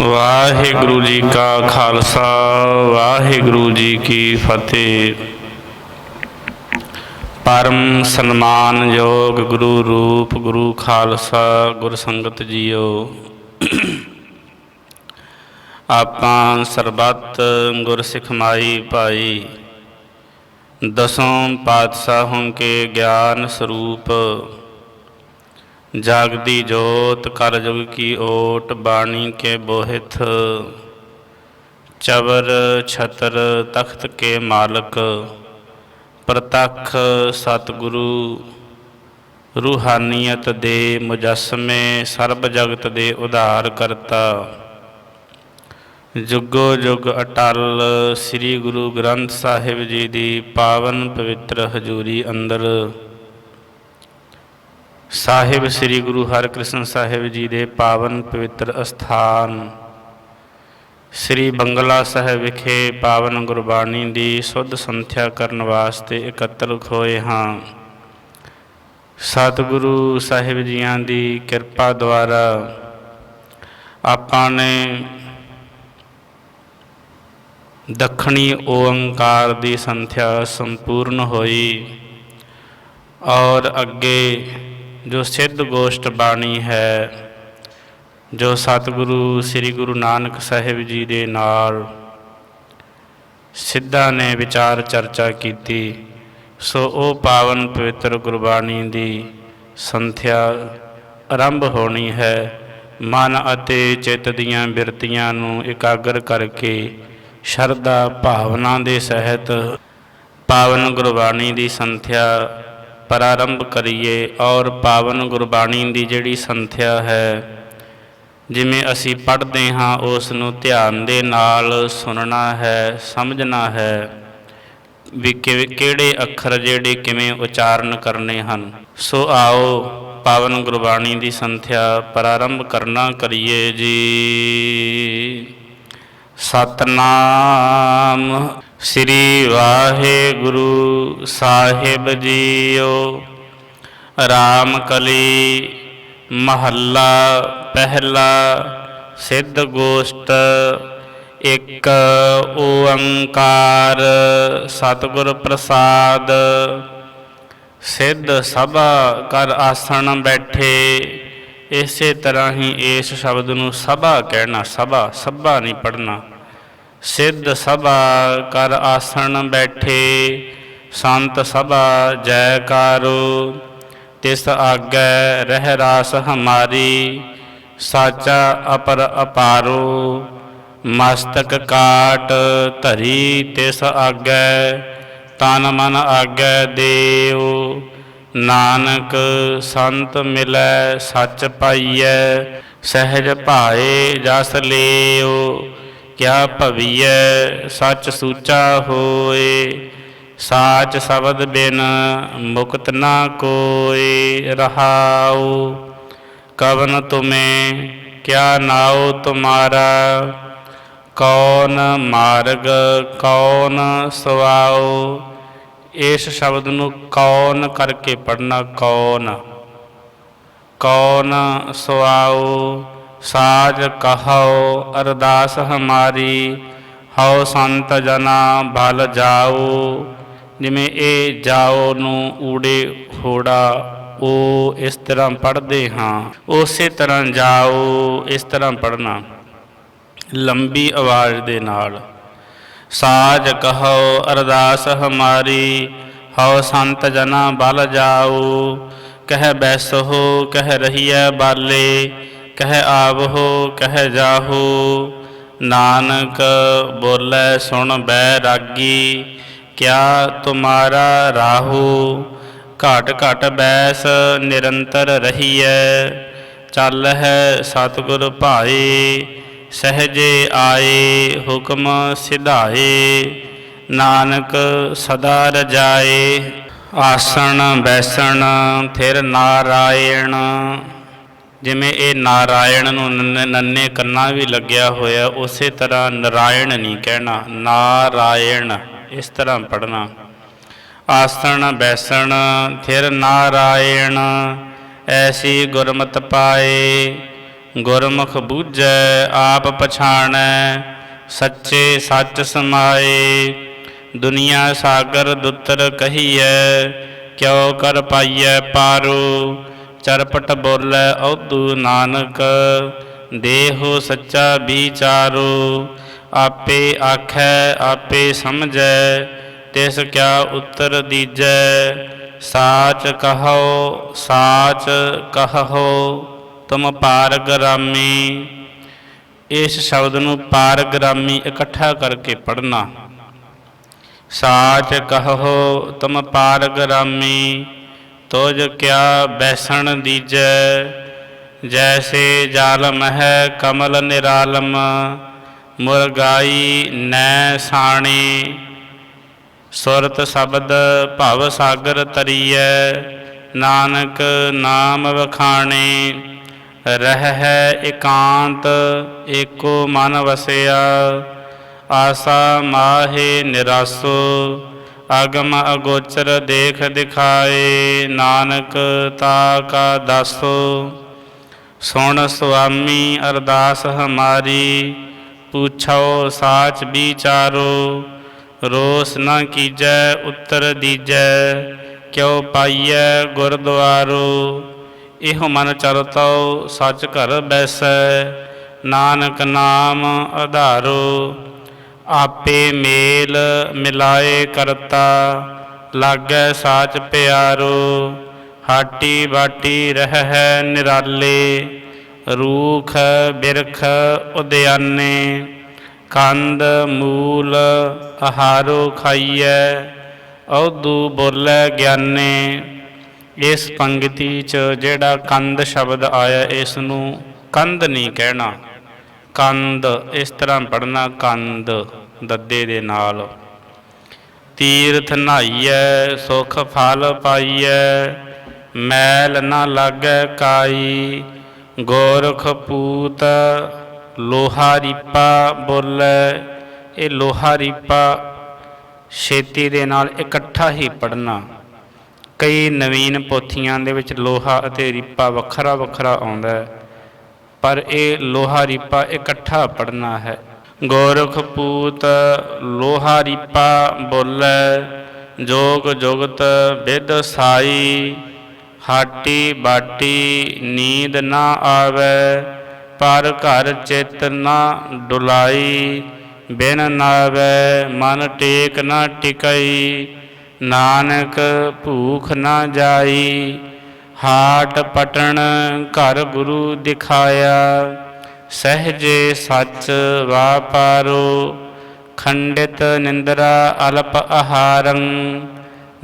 ਵਾਹਿਗੁਰੂ ਜੀ ਕਾ ਖਾਲਸਾ, ਵਾਹਿਗੁਰੂ ਜੀ ਕੀ ਫਤਿਹ। ਪਰਮ ਸਨਮਾਨ ਯੋਗ ਗੁਰੂ ਰੂਪ ਗੁਰੂ ਖਾਲਸਾ ਗੁਰ ਸੰਗਤ ਜੀਓ। ਆਪਾਂ ਸਰਬੱਤ ਗੁਰ ਸਿਖਮਾਈ ਭਾਈ, ਦਸੋਂ ਪਾਤਸ਼ਾਹਾਂ ਕੇ ਗਿਆਨ ਸਰੂਪ ਜਾਗਦੀ ਜੋਤ ਕਰ ਜੁਗ ਕੀ ਓਟ ਬਾਣੀ ਕੇ ਬੋਹਿਤ। ਚਵਰ ਛਤਰ ਤਖਤ ਕੇ ਮਾਲਕ, ਪ੍ਰਤੱਖ ਸਤਿਗੁਰੂ, ਰੂਹਾਨੀਅਤ ਦੇ ਮੁਜਸਮੇ ਸਰਬ ਜਗਤ ਦੇ ਉਧਾਰ ਕਰਤਾ। ਜੁਗੋ ਜੁਗ ਅਟਲ ਸ੍ਰੀ ਗੁਰੂ ਗ੍ਰੰਥ ਸਾਹਿਬ ਜੀ ਦੀ ਪਾਵਨ ਪਵਿੱਤਰ ਹਜ਼ੂਰੀ ਅੰਦਰ ਸਾਹਿਬ ਸ੍ਰੀ ਗੁਰੂ ਹਰਿਕ੍ਰਿਸ਼ਨ ਸਾਹਿਬ ਜੀ ਦੇ ਪਾਵਨ ਪਵਿੱਤਰ ਅਸਥਾਨ, ਸ੍ਰੀ ਬੰਗਲਾ ਸਾਹਿਬ ਵਿਖੇ ਪਾਵਨ ਗੁਰਬਾਣੀ ਦੀ ਸੁੱਧ ਸੰਥਿਆ ਕਰਨ ਵਾਸਤੇ ਇਕੱਤਰ ਹੋਏ ਹਾਂ। ਸਤਿਗੁਰੂ ਸਾਹਿਬ ਜੀਆਂ ਦੀ ਕਿਰਪਾ ਦੁਆਰਾ ਆਪਾਂ ਨੇ ਦੱਖਣੀ ਓੰਕਾਰ ਦੀ ਸੰਥਿਆ ਸੰਪੂਰਨ ਹੋਈ ਔਰ ਅੱਗੇ ਜੋ ਸਿੱਧ ਗੋਸ਼ਟ ਬਾਣੀ ਹੈ, ਜੋ ਸਤਿਗੁਰੂ, ਸ੍ਰੀ ਗੁਰੂ ਨਾਨਕ ਸਾਹਿਬ ਜੀ ਦੇ ਨਾਲ ਸਿੱਧਾਂ ਨੇ ਵਿਚਾਰ ਚਰਚਾ ਕੀਤੀ, ਸੋ ਉਹ ਪਾਵਨ ਪਵਿੱਤਰ ਗੁਰਬਾਣੀ ਦੀ ਸੰਥਿਆ ਆਰੰਭ ਹੋਣੀ ਹੈ। ਮਨ ਅਤੇ ਚਿੱਤ ਦੀਆਂ ਬਿਰਤੀਆਂ ਨੂੰ ਇਕਾਗਰ ਕਰਕੇ ਸ਼ਰਧਾ ਭਾਵਨਾ ਦੇ ਸਹਿਤ ਪਾਵਨ ਗੁਰਬਾਣੀ ਦੀ ਸੰਥਿਆ ਪ੍ਰਾਰੰਭ ਕਰੀਏ ਔਰ ਪਾਵਨ ਗੁਰਬਾਣੀ ਦੀ ਜਿਹੜੀ ਸੰਥਿਆ ਹੈ, ਜਿਵੇਂ ਅਸੀਂ ਪੜ੍ਹਦੇ ਹਾਂ, ਉਸ ਨੂੰ ਧਿਆਨ ਦੇ ਨਾਲ ਸੁਣਨਾ ਹੈ, ਸਮਝਣਾ ਹੈ ਵੀ ਕਿਵੇਂ ਕਿਹੜੇ ਅੱਖਰ ਜਿਹੜੇ ਕਿਵੇਂ ਉਚਾਰਨ ਕਰਨੇ ਹਨ। ਸੋ ਆਓ ਪਾਵਨ ਗੁਰਬਾਣੀ ਦੀ ਸੰਥਿਆ ਪ੍ਰਾਰੰਭ ਕਰਨਾ ਕਰੀਏ ਜੀ। ਸਤਨਾਮ। ਸ੍ਰੀ ਵਾਹਿਗੁਰੂ ਸਾਹਿਬ ਜੀਓ। ਰਾਮ ਕਲੀ ਮਹੱਲਾ ਪਹਿਲਾ ਸਿੱਧ ਗੋਸ਼ਟ ਇੱਕ ਓੰਕਾਰ ਸਤਿਗੁਰ ਪ੍ਰਸਾਦ। ਸਿੱਧ ਸਭਾ ਕਰ ਆਸਣ ਬੈਠੇ ਇਸੇ ਤਰ੍ਹਾਂ ਹੀ ਇਸ ਸ਼ਬਦ ਨੂੰ ਸਭਾ ਕਹਿਣਾ, ਸਭਾ ਸਭਾ ਨਹੀਂ ਪੜਨਾ ਸਿੱਧ ਸਭਾ ਕਰ ਆਸਣ ਬੈਠੇ, ਸੰਤ ਸਭਾ ਜੈਕਾਰੋ। ਤਿਸ ਆਗੈ ਰਹਿ ਰਾਸ ਹਮਾਰੀ, ਸਾਚਾ ਅਪਰ ਅਪਾਰੋ। ਮਸਤਕ ਕਾਟ ਧਰੀ ਤਿਸ ਆਗੈ, ਤਨ ਮਨ ਆਗੈ ਦੇਉ ਨਾਨਕ ਸੰਤ ਮਿਲੈ, ਸੱਚ ਪਾਈਐ, ਸਹਿਜ ਭਾਏ ਜਸ ਲਿਓ। ਕਿਆ ਭਵੀਐ, ਸੱਚ ਸੂਚਾ ਹੋਏ, ਸਾਚ ਸ਼ਬਦ ਬਿਨ ਮੁਕਤ ਨਾ ਕੋਏ, ਰਹਾਉ। ਕਵਨ ਤੁਮੇ, ਕਿਆ ਨਾਉ ਤੁਮਾਰਾ? ਕੌਣ ਮਾਰਗ, ਕੌਣ ਸਵਾਉ ਇਸ ਸ਼ਬਦ ਨੂੰ ਕੌਣ ਕਰਕੇ ਪੜਨਾ ਕੌਣ? ਕੌਣ ਸੁਆਓ ਸਾਜ ਕਹਾਓ ਅਰਦਾਸ ਹਮਾਰੀ? ਹਉ ਸੰਤ ਜਨਾ ਭਲ ਜਾਓ ਜਿਵੇਂ ਇਹ ਜਾਓ ਨੂੰ ਊੜੇ ਹੋੜਾ ਉਹ ਇਸ ਤਰ੍ਹਾਂ ਪੜ੍ਹਦੇ ਹਾਂ। ਉਸੇ ਤਰ੍ਹਾਂ ਜਾਓ ਇਸ ਤਰ੍ਹਾਂ ਪੜ੍ਹਨਾ। ਲੰਬੀ ਆਵਾਜ਼ ਦੇ ਨਾਲ। ਸਾਜ ਕਹੋ ਅਰਦਾਸ ਹਮਾਰੀ, ਹਉ ਸੰਤ ਜਨਾ ਬਲ ਜਾਓ ਕਹਿ ਬੈਸੋ ਕਹਿ ਰਹੀਐ ਬਾਲੇ, ਕਹਿ ਆਵਹੋ, ਕਹਿ ਜਾਹੋ। ਨਾਨਕ ਬੋਲੇ ਸੁਣ ਬੈ ਰਾਗੀ, ਕਿਆ ਤੁਮਾਰਾ ਰਾਹੂ। ਘਟ ਘਟ ਬੈਸ ਨਿਰੰਤਰ ਰਹੀਐ। ਚੱਲ ਹੈ ਸਤਿਗੁਰ ਭਾਏ ਸਹਜੇ ਆਏ ਹੁਕਮ ਸਿਧਾਏ, ਨਾਨਕ ਸਦਾ ਰਜਾਏ। ਆਸਣ ਬੈਸਣ ਥਿਰ ਨਾਰਾਇਣ। ਜਿਵੇਂ ਇਹ ਨਾਰਾਇਣ ਨੂੰ ਨੰਨੇ- ਨੰਨੇ ਕੰਨਾਂ ਵੀ ਲੱਗਿਆ ਹੋਇਆ, ਉਸੇ ਤਰ੍ਹਾਂ ਨਾਰਾਇਣ ਨਹੀਂ ਕਹਿਣਾ, ਨਾਰਾਇਣ। ਇਸ ਤਰ੍ਹਾਂ ਪੜਨਾ ਆਸਣ ਬੈਸਣ ਥਿਰ ਨਾਰਾਇਣ, ਐਸੀ ਗੁਰਮਤ ਪਾਏ। ਗੁਰਮੁਖ ਬੂਝੈ, ਆਪ ਪਛਾਣੈ, ਸੱਚੇ ਸੱਚ ਸਮਾਏ। ਦੁਨੀਆ ਸਾਗਰ ਦੁੱਤਰ ਕਹੀਐ, ਕਿਉ ਕਰ ਪਾਈਐ ਪਾਰੂ। ਚਰਪਟ ਬੋਲੇ ਔਦੂ ਨਾਨਕ, ਦੇਹੋ ਸੱਚਾ ਵਿਚਾਰੋ। ਆਪੇ ਆਖੈ, ਆਪੇ ਸਮਝੈ, ਤਿਸ ਕਿਆ ਉੱਤਰ ਦੀਜੈ। ਸਾਚ ਕਹੋ ਸਾਚ ਕਹੋ। ਤੁਮ ਪਾਰਗ੍ਰਾਮੀ। ਇਸ ਸ਼ਬਦ ਨੂੰ ਪਾਰਗ੍ਰਾਮੀ ਇਕੱਠਾ ਕਰਕੇ ਪੜ੍ਹਨਾ। ਸਾਚ ਕਹੋ ਤੁਮ ਪਾਰਗ੍ਰਾਮੀ, ਤੋਜ ਕਿਆ ਬੈਸਣ ਦੀਜੈ। ਜੈਸੇ ਜਾਲਮ ਹੈ ਕਮਲ ਨਿਰਾਲਮ, ਮੁਰਗਾਈ ਨੈ ਸਾਣੀ। ਸੁਰਤ ਸ਼ਬਦ ਭਵ ਸਾਗਰ ਤਰੀਐ, ਨਾਨਕ ਨਾਮ ਵਖਾਣੇ। ਰਹਿ ਹੈ ਇਕਾਂਤ, ਏਕੋ ਮਨ ਵਸਿਆ, ਆਸਾ ਮਾਹੇ ਨਿਰਾਸੋ, ਅਗਮ ਅਗੋਚਰ ਦੇਖ ਦਿਖਾਏ, ਨਾਨਕ ਤਾ ਕਾ ਦਾਸੋ। ਸੁਣ ਸੁਆਮੀ ਅਰਦਾਸ ਹਮਾਰੀ, ਪੁੱਛੋ ਸਾਚ ਵਿਚਾਰੋ, ਰੋਸ ਨਾ ਕੀਜੈ, ਉੱਤਰ ਦੀਜੈ, ਕਿਉ ਪਾਈਐ ਗੁਰਦੁਆਰੋ। ਇਹੋ ਮਨ ਚਰਤਉ ਸੱਚ ਘਰ ਬੈਸੈ, ਨਾਨਕ ਨਾਮ ਆਧਾਰੋ ਆਪੇ ਮੇਲ ਮਿਲਾਏ ਕਰਤਾ, ਲਾਗੈ ਸਾਚ ਪਿਆਰੋ। ਹਾਟੀ ਬਾਟੀ ਰਹਿ ਨਿਰਾਲੇ, ਰੂਖ ਬਿਰਖ ਉਦਿਆਨੇ। ਕੰਦ ਮੂਲ ਆਹਾਰੋ ਖਾਈਐ, ਔਦੂ ਬੋਲੇ ਗਿਆਨੇ। ਇਸ ਪੰਗਤੀ 'ਚ ਜਿਹੜਾ ਕੰਦ ਸ਼ਬਦ ਆਇਆ ਇਸ ਨੂੰ ਕੰਦ ਨਹੀਂ ਕਹਿਣਾ। ਕੰਦ ਇਸ ਤਰ੍ਹਾਂ ਪੜਨਾ ਕੰਦ ਦੱਦੇ ਦੇ ਨਾਲ। ਤੀਰਥ ਨਹਾਈਐ, ਸੁਖ ਫਲ ਪਾਈਐ, ਮੈਲ ਨਾ ਲਾਗੈ ਕਾਈ, ਗੋਰਖ ਪੂਤ ਲੋਹਾ ਰੀਪਾ ਬੋਲੇ। ਇਹ ਲੋਹਾ ਰੀਪਾ ਛੇਤੀ ਦੇ ਨਾਲ ਇਕੱਠਾ ਹੀ ਪੜਨਾ ਕਈ ਨਵੀਨ ਪੋਥੀਆਂ ਦੇ ਵਿੱਚ ਲੋਹਾ ਅਤੇ ਰੀਪਾ ਵੱਖਰਾ ਵੱਖਰਾ ਆਉਂਦਾ ਹੈ, ਪਰ ਇਹ ਲੋਹਾ ਰੀਪਾ ਇਕੱਠਾ ਪੜਨਾ ਹੈ। ਗੋਰਖ ਪੂਤ, ਲੋਹਾ ਰੀਪਾ ਬੋਲੇ, ਜੋਗ ਜੁਗਤ ਵਿਦ ਸਾਈ, ਹਾਟੀ ਬਾਟੀ ਨੀਂਦ ਨਾ ਆਵੇ, ਪਰ ਘਰ ਚਿਤ ਨਾ ਡੁਲਾਈ, ਬਿਨ ਨਾਵੇ, ਮਨ ਟੇਕ ਨਾ ਟਿਕਈ। ਨਾਨਕ ਭੂਖ ਨਾ ਜਾਈ, ਹਾਟ ਪਟਣ ਘਰ ਗੁਰੂ ਦਿਖਾਇਆ। ਸਹਜੇ ਸੱਚ ਵਾਪਾਰੋ ਖੰਡਿਤ ਨਿੰਦਰਾ ਅਲਪ ਆਹਾਰੰ।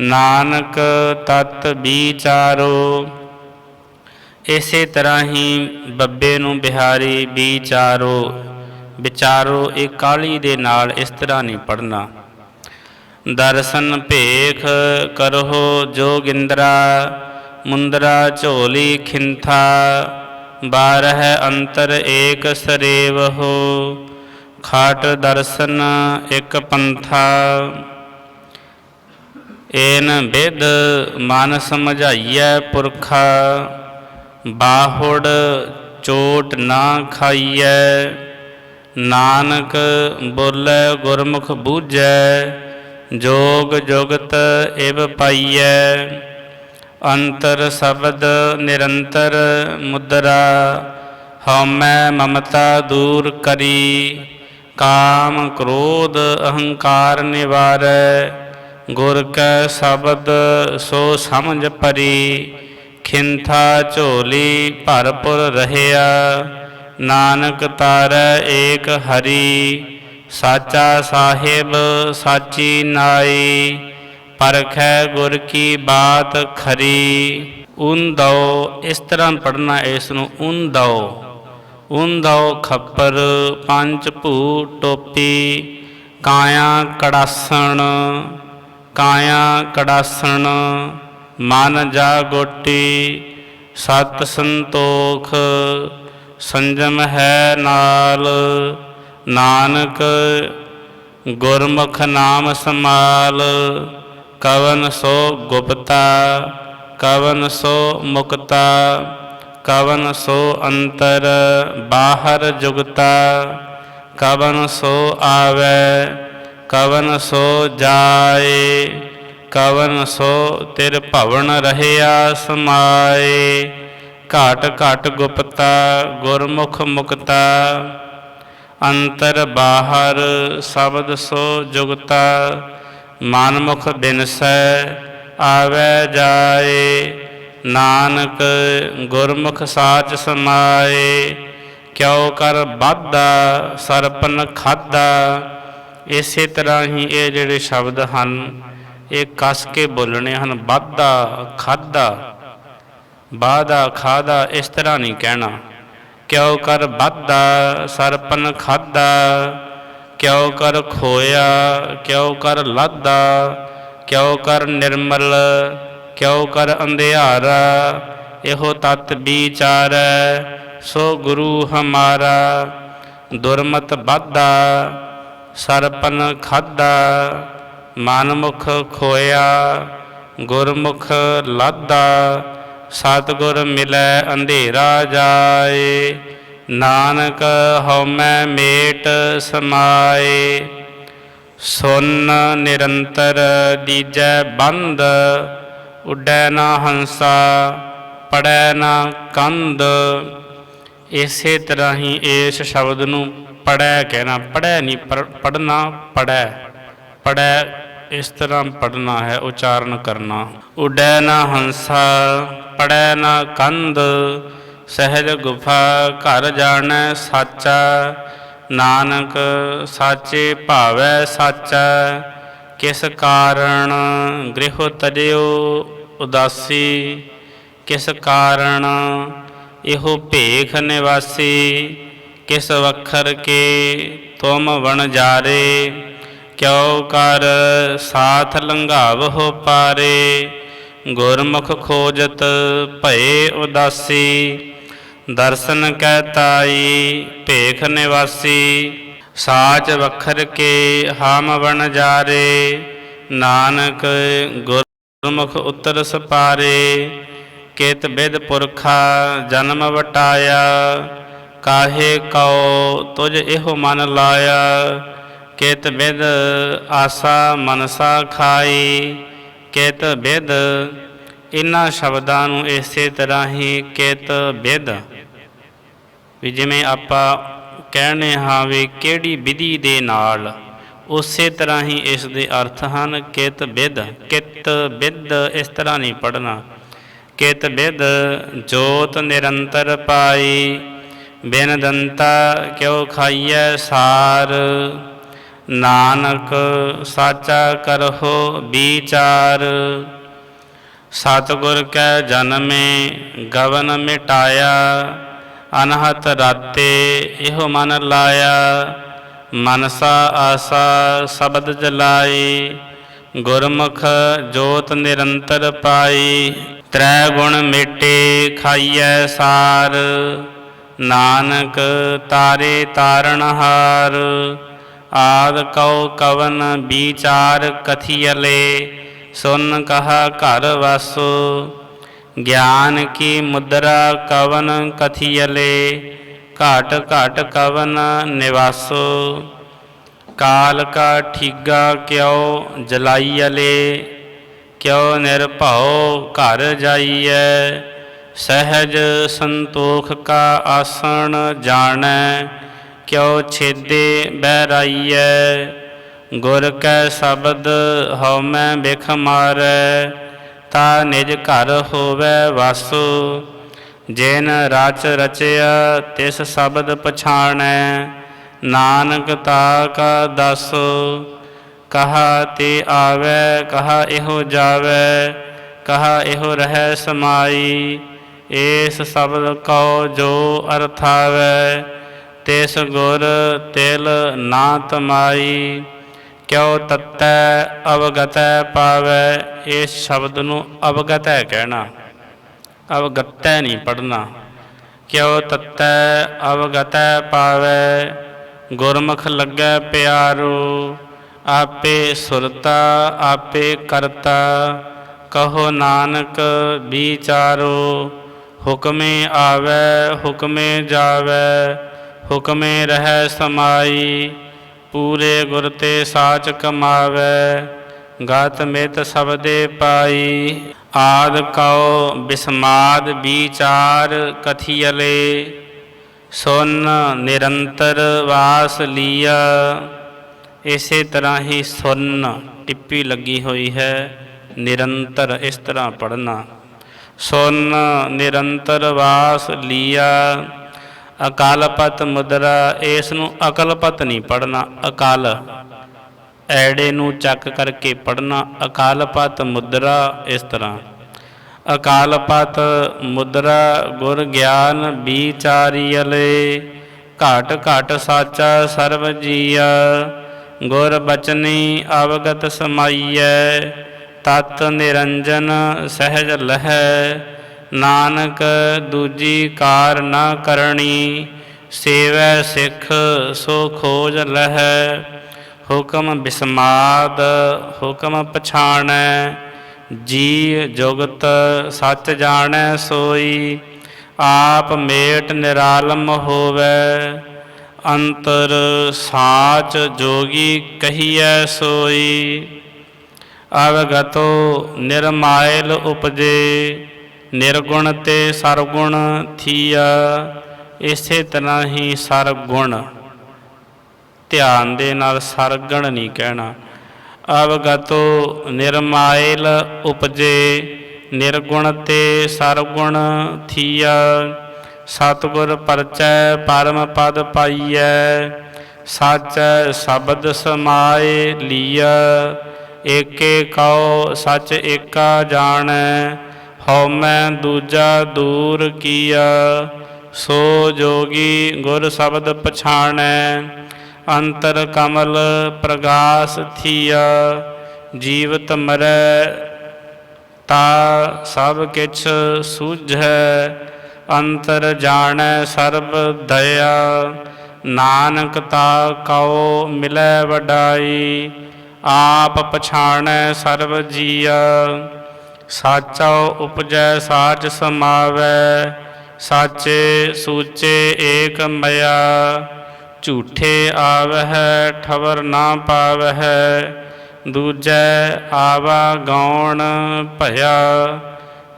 ਨਾਨਕ ਤਤ ਵਿਚਾਰੋ ਇਸੇ ਤਰ੍ਹਾਂ ਹੀ ਬੱਬੇ ਨੂੰ ਬਿਹਾਰੀ ਵਿਚਾਰੋ ਵਿਚਾਰੋ, ਇਹ ਕਾਲੀ ਦੇ ਨਾਲ ਇਸ ਤਰ੍ਹਾਂ ਨਹੀਂ ਪੜਨਾ ਦਰਸ਼ਨ ਭੇਖ ਕਰੋ ਜੋਗਿੰਦਰਾ, ਮੁੰਦਰਾ ਝੋਲੀ ਖਿੰਥਾ, ਬਾਰਹ ਅੰਤਰ ਏਕ ਸਰੇਵਹੋ, ਖਾਟ ਦਰਸ਼ਨ ਇਕ ਪੰਥਾ। ਏਨ ਬਿਦ ਮਨ ਸਮਝਾਈਐ ਪੁਰਖਾ, ਬਾਹੁੜ ਚੋਟ ਨਾ ਖਾਈਐ। ਨਾਨਕ ਬੋਲੇ ਗੁਰਮੁਖ ਬੂਝੈ ਜੋਗ ਜੁਗਤ ਇਵ ਪਾਈਐ, ਅੰਤਰ ਸ਼ਬਦ ਨਿਰੰਤਰ ਮੁਦਰਾ, ਹਉਮੈ ਮਮਤਾ ਦੂਰ ਕਰੀ, ਕਾਮ ਕ੍ਰੋਧ ਅਹੰਕਾਰ ਨਿਵਾਰੈ, ਗੁਰ ਕੈ ਸ਼ਬਦ ਸੋ ਸਮਝ ਪਰੀ, ਖਿੰਥਾ ਝੋਲੀ ਭਰਪੁਰ ਰਹਿਆ, ਨਾਨਕ ਤਾਰੈ ਏਕ ਹਰੀ। ਸਾਚਾ ਸਾਹਿਬ ਸਾਚੀ ਨਾਈ, ਪਰਖੈ ਗੁਰ ਕੀ ਬਾਤ ਖਰੀ। ਉਂਦਉ ਇਸ ਤਰ੍ਹਾਂ ਪੜਨਾ ਇਸ ਨੂੰ ਉਂਦਉ ਉਂਦਉ ਖੱਪਰ ਪੰਜ ਭੂ ਟੋਪੀ, ਕਾਇਆ ਕੜਾਸਣ ਕਾਇਆ ਕੜਾਸਣ, ਮਨ ਜਾ ਗੋਟੀ ਸਤ ਸੰਤੋਖ, ਸੰਜਮ ਹੈ ਨਾਲ। ਨਾਨਕ, ਗੁਰਮੁਖ ਨਾਮ ਸਮਾਲ ਕਵਨ ਸੋ ਗੁਪਤਾ, ਕਵਨ ਸੋ ਮੁਕਤਾ, ਕਵਨ ਸੋ ਅੰਤਰ ਬਾਹਰ ਜੁਗਤਾ, ਕਵਨ ਸੋ ਆਵੈ, ਕਵਨ ਸੋ ਜਾਏ, ਕਵਨ ਸੋ ਤਿਰ ਭਵਨ ਰਹਿਆ ਸਮਾਏ। ਘਾਟ ਘਾਟ ਗੁਪਤਾ, ਗੁਰਮੁਖ ਮੁਕਤਾ ਅੰਤਰ ਬਾਹਰ ਸ਼ਬਦ ਸੋ ਜੁਗਤਾ, ਮਨਮੁਖ ਬਿਨਸੈ, ਆਵੈ ਜਾਏ, ਨਾਨਕ ਗੁਰਮੁਖ ਸਾਚ ਸਮਾਏ, ਕਿਉ ਕਰ ਬਾਧਾ ਸਰਪਨ ਖਾਦਾ ਇਸੇ ਤਰ੍ਹਾਂ ਹੀ ਇਹ ਜਿਹੜੇ ਸ਼ਬਦ ਹਨ, ਇਹ ਕੱਸ ਕੇ ਬੋਲਣੇ ਹਨ ਬਾਧਾ ਖਾਦਾ ਬਾਧਾ ਖਾਦਾ ਇਸ ਤਰ੍ਹਾਂ ਨਹੀਂ ਕਹਿਣਾ। ਕਿਉ ਕਰ ਬਾਧਾ ਸਰਪਨ ਖਾਦਾ ਕਿਉ ਕਰ ਖੋਇਆ, ਕਿਉ ਕਰ ਲਾਦਾ ਕਿਉ ਕਰ ਨਿਰਮਲ, ਕਿਉ ਕਰ ਅੰਧਿਆਰਾ, ਇਹੋ ਤਤ ਵਿਚਾਰੈ, ਸੋ ਗੁਰੂ ਹਮਾਰਾ। ਦੁਰਮਤ ਬਾਧਾ ਸਰਪਨ ਖਾਦਾ ਮਨਮੁਖ ਖੋਇਆ, ਗੁਰਮੁਖ ਲਾਦਾ ਸਤਿਗੁਰ ਮਿਲੈ ਅੰਧੇਰਾ ਜਾਏ, ਨਾਨਕ ਹਉਮੈ ਮੇਟ ਸਮਾਏ। ਸੁਨ ਨਿਰੰਤਰ ਦੀਜੈ ਬੰਦ, ਉੱਡੈ ਨਾ ਹੰਸਾ, ਪੜੈ ਨਾ ਕੰਦ। ਇਸੇ ਤਰ੍ਹਾਂ ਹੀ ਇਸ ਸ਼ਬਦ ਨੂੰ ਪੜੈ ਕਹਿਣਾ, ਪੜੈ ਨਹੀਂ ਪੜਨਾ ਪੜੈ ਪੜੈ ਇਸ ਤਰ੍ਹਾਂ ਪੜਨਾ ਹੈ, ਉਚਾਰਨ ਕਰਨਾ। ਉਡੈ ਨਾ ਹੰਸਾ, ਪੜੈ ਨਾ ਕੰਧ, ਸਹਿਜ ਗੁਫਾ ਘਰ ਜਾਣੈ ਸਾਚਾ। ਨਾਨਕ ਸਾਚੇ ਭਾਵੈ ਸਾਚਾ। ਕਿਸ ਕਾਰਣ ਗ੍ਰਹਿ ਤਜਿਓ ਉਦਾਸੀ? ਕਿਸ ਕਾਰਣ ਇਹੋ ਭੇਖ ਨਿਵਾਸੀ? ਕਿਸ ਵਖਰ ਕੇ ਤੁਮ ਵਣ ਜਾਰੇ? ਕਿਉ ਕਰ ਸਾਥ ਲੰਘਾਵਹੁ ਪਾਰੇ, ਗੁਰਮੁਖ ਖੋਜਤ ਭਏ ਉਦਾਸੀ, ਦਰਸ਼ਨ ਕੈ ਤਾਈ ਭੇਖ ਨਿਵਾਸੀ, ਸਾਚ ਵਖਰ ਕੇ ਹਮ ਵਣ ਜਾਰੇ, ਨਾਨਕ ਗੁਰਮੁਖ ਉਤਰ ਸਪਾਰੇ, ਕਿਤ ਬਿਦ ਪੁਰਖਾ ਜਨਮ ਵਟਾਇਆ, ਕਾਹੇ ਕਉ ਤੁਝ ਇਹੋ ਮਨ ਲਾਇਆ ਕਿਤ ਬਿਦ ਆਸਾ ਮਨਸਾ ਖਾਈ, ਕਿਤ ਬਿਦ ਇਨ੍ਹਾਂ ਸ਼ਬਦਾਂ ਨੂੰ ਇਸੇ ਤਰ੍ਹਾਂ ਹੀ ਕਿਤ ਬਿਦ। ਵੀ ਜਿਵੇਂ ਆਪਾਂ ਕਹਿਣੇ ਹਾਂ ਵੀ ਕਿਹੜੀ ਵਿਧੀ ਦੇ ਨਾਲ ਉਸੇ ਤਰ੍ਹਾਂ ਹੀ ਇਸ ਦੇ ਅਰਥ ਹਨ ਕਿਤ ਬਿਦ। ਕਿਤ ਬਿਦ ਇਸ ਤਰ੍ਹਾਂ ਨਹੀਂ ਪੜਨਾ ਕਿਤ ਬਿਦ ਜੋਤ ਨਿਰੰਤਰ ਪਾਈ ਬਿਨ ਦੰਤਾ ਕਿਉ ਖਾਈਐ ਸਾਰ। ਨਾਨਕ ਸਾਚਾ ਕਰਹੁ ਵਿਚਾਰ। ਸਤਿਗੁਰ ਕੈ ਜਨਮੇ, ਗਵਨ ਮਿਟਾਇਆ। ਅਨਹਤ ਰਾਤੇ ਇਹੋ ਮਨ ਲਾਇਆ। ਮਨਸਾ ਆਸਾ ਸ਼ਬਦ ਜਲਾਈ। ਗੁਰਮੁਖ ਜੋਤ ਨਿਰੰਤਰ ਪਾਈ। ਤ੍ਰੈ ਗੁਣ ਮਿਟੇ ਖਾਈਐ ਸਾਰ। ਨਾਨਕ ਤਾਰੇ ਤਾਰਨਹਾਰ ਆਦ ਕਉ ਕਵਨ ਵਿਚਾਰ ਕਥੀਅਲੇ ਸੁਨ ਕਹਾ ਘਰ ਵਸੋ। ਗਿਆਨ ਕੀ ਮੁਦਰਾ ਕਵਨ ਕਥੀਅਲੇ ਘਾਟ ਘਾਟ ਕਵਨ ਨਿਵਾਸੋ। ਕਾਲ ਕਾ ਠੀਗਾ ਕਿਉ ਜਲਾਈਅਲੇ ਕਿਉ ਨਿਰਭਉ ਘਰ ਜਾਈਐ। ਸਹਿਜ ਸੰਤੋਖ ਕਾ ਆਸਣ ਜਾਣੈ ਕਿਉ ਛੇਦੇ ਬਹਿਰਾਈਐ? ਗੁਰ ਕੈ ਸ਼ਬਦ ਹਉਮੈ ਬਿਖ ਮਾਰੈ, ਤਾ ਨਿਜ ਘਰ ਹੋਵੈ ਵਾਸੋ। ਜਿਨ ਰਚ ਰਚਿਆ, ਤਿਸ ਸ਼ਬਦ ਪਛਾਣੈ। ਨਾਨਕ ਤਾ ਕਾ ਦਸ। ਕਹਾ ਤੇ ਆਵੈ, ਕਹਾ ਇਹੋ ਜਾਵੈ, ਕਹਾ ਇਹੋ ਰਹਿ ਸਮਾਈ। ਏਸ ਸ਼ਬਦ ਕਉ ਜੋ ਅਰਥਾਵੈ ਤਿਸ ਗੁਰ ਤਿਲ ਨਾ ਤਮਾਈ, ਕਿਉ ਤਤੈ ਅਵਗਤੈ ਪਾਵੈ ਇਸ ਸ਼ਬਦ ਨੂੰ ਅਵਗਤੈ ਕਹਿਣਾ। ਅਵਗਤੈ ਨਹੀਂ ਪੜਨਾ ਕਿਉ ਤਤੈ ਅਵਗਤੈ ਪਾਵੈ, ਗੁਰਮੁਖ ਲੱਗੈ ਪਿਆਰੋ, ਆਪੇ ਸੁਰਤਾ, ਆਪੇ ਕਰਤਾ, ਕਹੋ ਨਾਨਕ ਵਿਚਾਰੋ, ਹੁਕਮੇ ਆਵੈ, ਹੁਕਮੇ ਜਾਵੈ ਹੁਕਮੇ ਰਹਿ ਸਮਾਈ, ਪੂਰੇ ਗੁਰ ਤੇ ਸਾਚ ਕਮਾਵੈ, ਗਤ ਮਿਤ ਸਬਦੇ ਪਾਈ। ਆਦ ਕਉ ਬਿਸਮਾਦ ਵਿਚਾਰ ਕਥੀਅਲੇ, ਸੁਨ ਨਿਰੰਤਰ ਵਾਸ ਲੀਆ। ਇਸੇ ਤਰ੍ਹਾਂ ਹੀ ਸੁਨ ਟਿੱਪੀ ਲੱਗੀ ਹੋਈ ਹੈ, ਨਿਰੰਤਰ ਇਸ ਤਰ੍ਹਾਂ ਪੜਨਾ ਸੁਨ ਨਿਰੰਤਰ ਵਾਸ ਲੀਆ ਅਕਾਲਪਤ ਮੁਦਰਾ ਇਸ ਨੂੰ ਅਕਲਪਤ ਨਹੀਂ ਪੜਨਾ ਅਕਾਲ। ਐੜੇ ਨੂੰ ਚੱਕ ਕਰਕੇ ਪੜਨਾ ਅਕਾਲਪਤ ਮੁਦਰਾ, ਇਸ ਤਰ੍ਹਾਂ। ਅਕਾਲਪਤ ਮੁਦਰਾ, ਗੁਰ ਗਿਆਨ ਵਿਚਾਰੀਅਲੇ। ਘਾਟ ਘਾਟ ਸਾਚਾ ਸਰਬ ਜੀਆ। ਗੁਰ ਬਚਨੀ ਅਵਗਤ ਸਮਾਈਐ। ਤਤ ਨਿਰੰਜਨ ਸਹਿਜ ਲਹੈ। ਨਾਨਕ ਦੂਜੀ ਕਾਰ ਨਾ ਕਰਨੀ ਸੇਵੈ ਸਿੱਖ ਸੋ ਖੋਜ ਲਹੈ। ਹੁਕਮ ਬਿਸਮਾਦ, ਹੁਕਮ ਪਛਾਣੈ ਜੀ ਜੁਗਤ ਸੱਚ ਜਾਣੈ ਸੋਈ। ਆਪ ਮੇਟ ਨਿਰਾਲਮ ਹੋਵੈ, ਅੰਤਰ ਸਾਚ ਜੋਗੀ ਕਹੀਐ ਸੋਈ। ਅਵਗਤੋ ਨਿਰਮਾਇਲ ਉਪਜੇ ਨਿਰਗੁਣ ਤੇ ਸਰਗੁਣ ਥੀਆ, ਇਸੇ ਤਰ੍ਹਾਂ ਹੀ ਸਰਗੁਣ। ਧਿਆਨ ਦੇ ਨਾਲ ਸਰਗਣ ਨਹੀਂ ਕਹਿਣਾ। ਅਵਗਤੋ ਨਿਰਮਾਇਲ ਉਪਜੇ, ਨਿਰਗੁਣ ਤੇ ਸਰਗੁਣ ਥੀਆ। ਸਤਿਗੁਰ ਪਰਚੈ ਪਰਮ ਪਦ ਪਾਈਐ, ਸਾਚੈ ਸ਼ਬਦ ਸਮਾਏ ਲੀਆ ਏਕੇ ਕਉ ਸਚ ਏਕਾ ਜਾਣੈ ਹਉਮੈ ਦੂਜਾ ਦੂਰ ਕੀਆ, ਸੋ ਜੋਗੀ ਗੁਰ ਸ਼ਬਦ ਪਛਾਣੈ, ਅੰਤਰ ਕਮਲ ਪ੍ਰਗਾਸ ਥੀਆ, ਜੀਵਤ ਮਰੈ ਤਾ ਸਭ ਕਿਛ ਸੂਝੈ, ਅੰਤਰ ਜਾਣੈ ਸਰਬ ਦਇਆ, ਨਾਨਕ ਤਾ ਕਉ ਮਿਲੈ ਵਡਾਈ, ਆਪ ਪਛਾਣੈ ਸਰਬ ਜੀਆ। ਸਾਚਾ ਉਪਜੈ ਸਾਚ ਸਮਾਵੈ, ਸਾਚੇ ਸੂਚੇ ਏਕ ਮਇਆ। ਝੂਠੇ ਆਵਹਿ, ਠਵਰ ਨਾ ਪਾਵਹਿ, ਦੂਜੈ ਆਵਾ ਗਾਉਣ ਭਇਆ।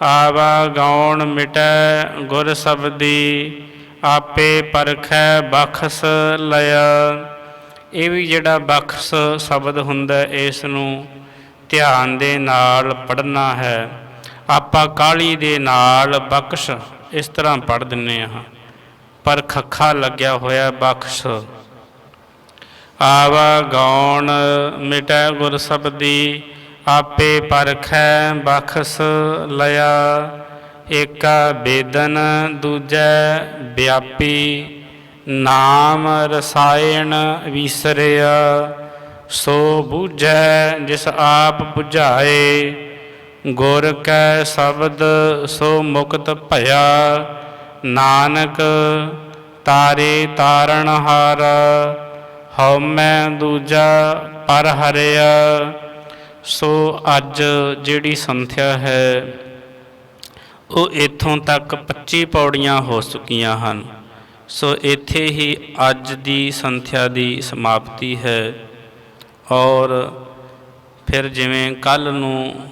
ਆਵਾ ਗਾਉਣ ਮਿਟੈ ਗੁਰ ਸਬਦੀ, ਆਪੇ ਪਰਖੈ ਬਖਸ ਲਿਆ ਇਹ ਵੀ ਜਿਹੜਾ ਬਖਸ ਸ਼ਬਦ ਹੁੰਦਾ, ਇਸ ਨੂੰ ਧਿਆਨ ਦੇ ਨਾਲ ਪੜਨਾ ਹੈ। ਆਪਾਂ ਕਾਲੀ ਦੇ ਨਾਲ ਬਖਸ਼ ਇਸ ਤਰ੍ਹਾਂ ਪੜ ਦਿੰਨੇ ਹਾਂ। ਪਰ ਖੱਖਾ ਲੱਗਿਆ ਹੋਇਆ ਬਖਸ਼। ਆਵਾ ਗਾਉਣ ਮਿਟੈ ਗੁਰ ਸਬਦੀ, ਆਪੇ ਪਰਖੈ ਬਖਸ ਲਿਆ। ਏਕਾ ਬੇਦਨ ਦੂਜੈ ਵਿਆਪੀ, ਨਾਮ ਰਸਾਇਣ ਵਿਸਰਿਆ। ਸੋ ਬੂਝੈ ਜਿਸ ਆਪ 부ਝਾਏ ਗੁਰ ਕੈ ਸ਼ਬਦ ਸੋ ਮੁਕਤ ਭਇਆ। ਨਾਨਕ ਤਾਰੇ ਤਾਰਨ ਹਾਰ ਹਉਮੈ ਦੂਜਾ ਪਰ ਹਰਿਆ। ਸੋ ਅੱਜ ਜਿਹੜੀ ਸੰਥਿਆ ਹੈ, ਉਹ ਇਥੋਂ ਤੱਕ 25 ਪੌੜੀਆਂ ਹੋ ਚੁੱਕੀਆਂ ਹਨ। ਸੋ ਇੱਥੇ ਹੀ ਅੱਜ ਦੀ ਸੰਥਿਆ ਦੀ ਸਮਾਪਤੀ ਹੈ। ਔਰ ਫਿਰ ਜਿਵੇਂ ਕੱਲ ਨੂੰ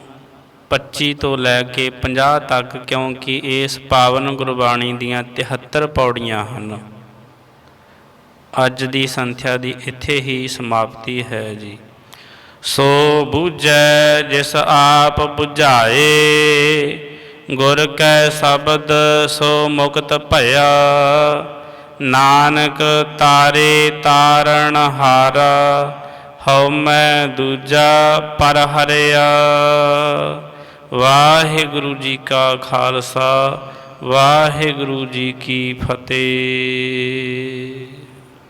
25 ਤੋਂ ਲੈ ਕੇ 50 ਤੱਕ, ਕਿਉਂਕਿ ਇਸ ਪਾਵਨ ਗੁਰਬਾਣੀ ਦੀਆਂ 73 ਪੌੜੀਆਂ ਹਨ। ਅੱਜ ਦੀ ਸੰਥਿਆ ਦੀ ਇੱਥੇ ਹੀ ਸਮਾਪਤੀ ਹੈ ਜੀ। ਸੋ ਬੂਝੈ ਜਿਸ ਆਪ 부ਝਾਏ ਗੁਰ ਕੈ ਸ਼ਬਦ ਸੋ ਮੁਕਤ ਭਇਆ। ਨਾਨਕ ਤਾਰੇ ਤਾਰਨ ਹਾਰਾ ਹਉ ਮੈਂ ਦੂਜਾ ਪਰ ਹਰਿਆ। ਵਾਹਿਗੁਰੂ ਜੀ ਕਾ ਖਾਲਸਾ ਵਾਹਿਗੁਰੂ ਜੀ ਕੀ ਫਤਿਹ।